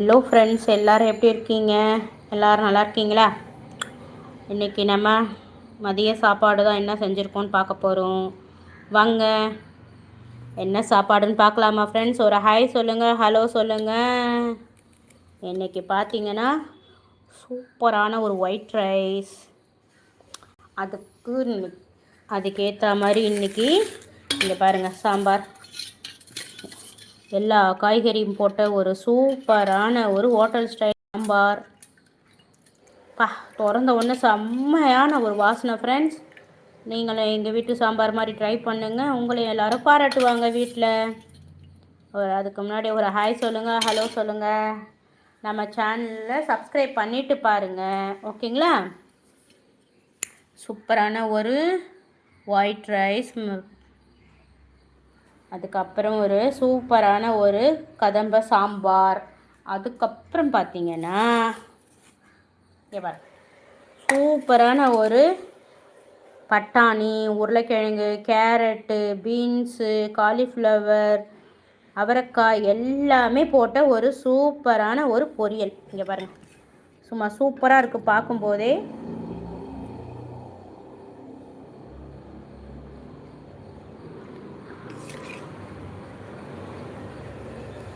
Hello friends எல்லோரும் எப்படி இருக்கீங்க? எல்லோரும் நல்லா இருக்கீங்களா? இன்றைக்கி நம்ம மதிய சாப்பாடு தான் என்ன செஞ்சுருக்கோன்னு பார்க்க போகிறோம் வாங்க. என்ன சாப்பாடுன்னு பார்க்கலாமா ஃப்ரெண்ட்ஸ் ஒரு ஹாய் சொல்லுங்கள் ஹலோ சொல்லுங்கள் இன்றைக்கி பார்த்தீங்கன்னா சூப்பரான ஒரு ஒயிட் ரைஸ் அதுக்கு அதுக்கேற்ற மாதிரி இன்றைக்கி இங்கே பாருங்கள் சாம்பார். எல்லா காய்கறியும் போட்ட ஒரு சூப்பரான ஒரு ஹோட்டல் ஸ்டைல் சாம்பார். பா திறந்த ஒன்று செம்மையான ஒரு வாசனை ஃப்ரெண்ட்ஸ் நீங்களும் எங்கள் வீட்டு சாம்பார் மாதிரி ட்ரை பண்ணுங்கள் உங்களையும் எல்லோரும் பாராட்டுவாங்க வீட்டில் அதுக்கு முன்னாடி ஒரு ஹாய் சொல்லுங்கள் ஹலோ சொல்லுங்கள் நம்ம சேனலில் சப்ஸ்கிரைப் பண்ணிவிட்டு பாருங்கள் ஓகேங்களா சூப்பரான ஒரு ஒயிட் ரைஸ் அதுக்கப்புறம் ஒரு சூப்பரான ஒரு கதம்ப சாம்பார். அதுக்கப்புறம் பார்த்தீங்கன்னா சூப்பரான ஒரு பட்டாணி உருளைக்கிழங்கு கேரட்டு பீன்ஸு காலிஃப்ளவர் அவரைக்காய் எல்லாமே போட்ட ஒரு சூப்பரான ஒரு பொரியல். இங்கே பாருங்கள் சும்மா சூப்பராக இருக்குது பார்க்கும்போதே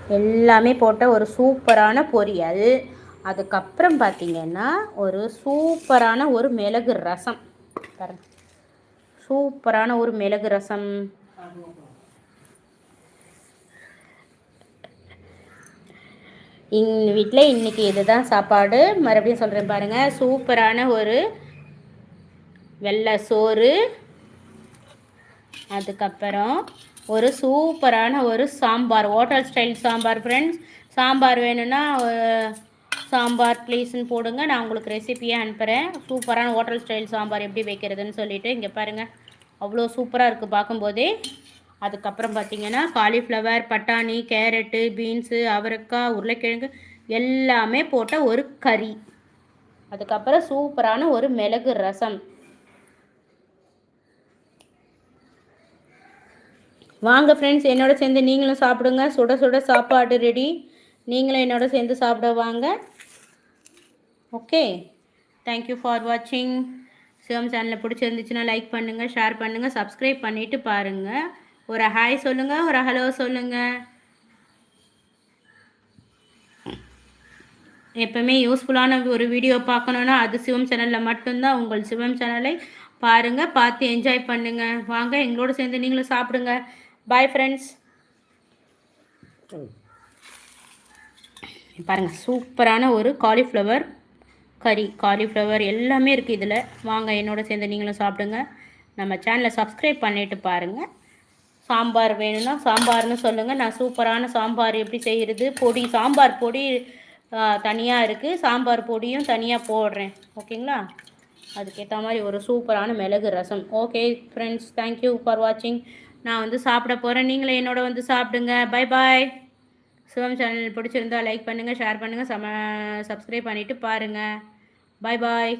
எல்லாமே போட்ட ஒரு சூப்பரான பொரியல். அதுக்கப்புறம் பார்த்திங்கன்னா ஒரு சூப்பரான ஒரு மிளகு ரசம். பாருங்க. சூப்பரான ஒரு மிளகு ரசம். எங்கள் வீட்டில் இன்றைக்கி இதுதான் சாப்பாடு. மறுபடியும் சொல்கிறேன் பாருங்கள் சூப்பரான ஒரு வெள்ளை சோறு அதுக்கப்புறம் ஒரு சூப்பரான ஒரு sambar hotel style sambar friends sambar வேணும்னா சாம்பார் ப்ளீஸ்ன்னு போடுங்க. நான் உங்களுக்கு ரெசிப்பியே அனுப்புகிறேன் சூப்பரான ஹோட்டல் ஸ்டைல் சாம்பார் எப்படி வைக்கிறதுன்னு சொல்லிவிட்டு இங்கே பாருங்கள் அவ்வளோ சூப்பராக இருக்குது பார்க்கும்போதே. அதுக்கப்புறம் பார்த்திங்கன்னா காலிஃப்ளவர் பட்டாணி கேரட்டு பீன்ஸு அவரைக்காய் உருளைக்கிழங்கு எல்லாமே போட்ட ஒரு கறி. அதுக்கப்புறம் சூப்பரான ஒரு மிளகு ரசம். வாங்க ஃப்ரெண்ட்ஸ் என்னோட சேர்ந்து நீங்களும் சாப்பிடுங்க. சுட சுட சாப்பாடு ரெடி நீங்களும் என்னோட சேர்ந்து சாப்பிட வாங்க. ஓகே தேங்க்யூ ஃபார் வாட்சிங் சிவம் சேனலில் பிடிச்சிருந்துச்சுன்னா லைக் பண்ணுங்கள் ஷேர் பண்ணுங்கள் சப்ஸ்கிரைப் பண்ணிவிட்டு பாருங்கள் ஒரு ஹாய் சொல்லுங்கள் ஒரு ஹலோ சொல்லுங்கள் எப்பவுமே யூஸ்ஃபுல்லான ஒரு வீடியோ பார்க்கணுன்னா அது சிவம் சேனலில் மட்டும்தான். உங்கள் சிவம் சேனலை பாருங்கள் பார்த்து என்ஜாய் பண்ணுங்கள் வாங்க எங்களோட சேர்ந்து நீங்களும் சாப்பிடுங்க. பாய் ஃப்ரெண்ட்ஸ் பாருங்கள் சூப்பரான ஒரு காலிஃப்ளவர் கறி காலிஃப்ளவர் எல்லாமே இருக்குது இதில். வாங்க என்னோட சேர்ந்து நீங்களும் சாப்பிடுங்க. நம்ம சேனலை சப்ஸ்கிரைப் பண்ணிவிட்டு பாருங்கள் சாம்பார் வேணும்னா சாம்பார்னு சொல்லுங்கள் நான் சூப்பரான சாம்பார் எப்படி செய்கிறது பொடி சாம்பார் பொடி தனியாக இருக்குது சாம்பார் பொடியும் தனியாக போடுறேன். ஓகேங்களா? அதுக்கேற்ற மாதிரி ஒரு சூப்பரான மிளகு ரசம். Okay friends thank you for வாட்சிங் நான் வந்து சாப்பிட போகிறேன் நீங்களே என்னோட வந்து சாப்பிடுங்க. பை பாய் சிவம் சேனல் பிடிச்சிருந்தா லைக் பண்ணுங்கள் ஷேர் பண்ணுங்கள் சம சப்ஸ்கிரைப் பண்ணிவிட்டு பாருங்கள் பாய் பாய்